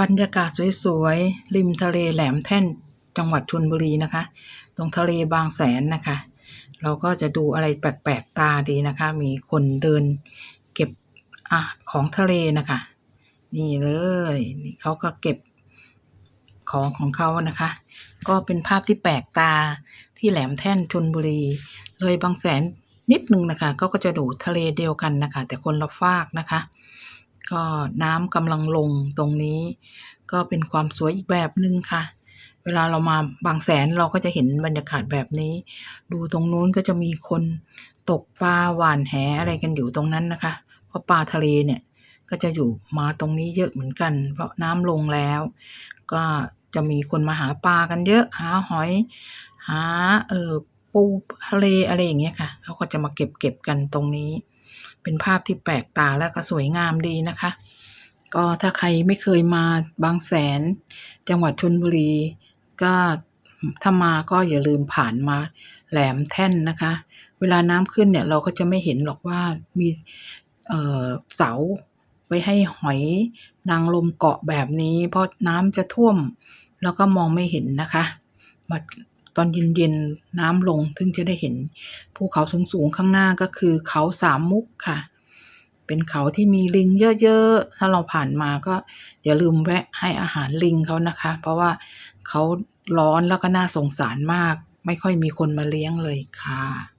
บรรยากาศสวยๆ ริมทะเลแหลมแท่นจังหวัดชลบุรีนะคะ ตรงทะเลบางแสนนะคะ เราก็จะดูอะไรแปลกๆตาดีนะคะ มีคนเดินเก็บอะของทะเลนะคะ นี่เลยนี่เขาก็เก็บของของเขานะคะ ก็เป็นภาพที่แปลกตาที่แหลมแท่นชลบุรี เลยบางแสนนิดนึงนะคะ ก็ก็จะดูทะเลเดียวกันนะคะ แต่คนละฟากนะคะ ก็น้ำกำลังลงตรงนี้ ก็เป็นความสวยอีกแบบหนึ่งค่ะ เวลาเรามาบางแสนเราก็จะเห็นบรรยากาศแบบนี้ ดูตรงนู้นก็จะมีคนตกปลาหวานแหอะไรกันอยู่ตรงนั้นนะคะ เพราะปลาทะเลเนี่ยก็จะอยู่มาตรงนี้เยอะเหมือนกัน เพราะน้ำลงแล้ว ก็จะมีคนมาหาปลากันเยอะ หาหอย หาเออปูทะเลอะไรอย่างเงี้ยค่ะเขาก็จะมาเก็บเก็บกันตรงนี้ เป็นภาพที่แปลกตาและก็สวยงามดีนะคะ ก็ถ้าใครไม่เคยมาบางแสน จังหวัดชลบุรี ก็ถ้ามาก็อย่าลืมผ่านมาแหลมแท่นนะคะ เวลาน้ำขึ้นเนี่ยเราก็จะไม่เห็นหรอกว่ามีเเสาไว้ให้หอยนางรมเกาะแบบนี้ เพราะน้ำจะท่วม แล้วก็มองไม่เห็นนะคะมา ตอนเย็นๆน้ำลงถึงจะได้เห็นภูเขาสูงๆข้างหน้าก็คือเขาสามมุกค่ะ เป็นเขาที่มีลิงเยอะๆ ถ้าเราผ่านมาก็อย่าลืมแวะให้อาหารลิงเขานะคะ เพราะว่าเขาร้อนแล้วก็น่าสงสารมาก ไม่ค่อยมีคนมาเลี้ยงเลยค่ะ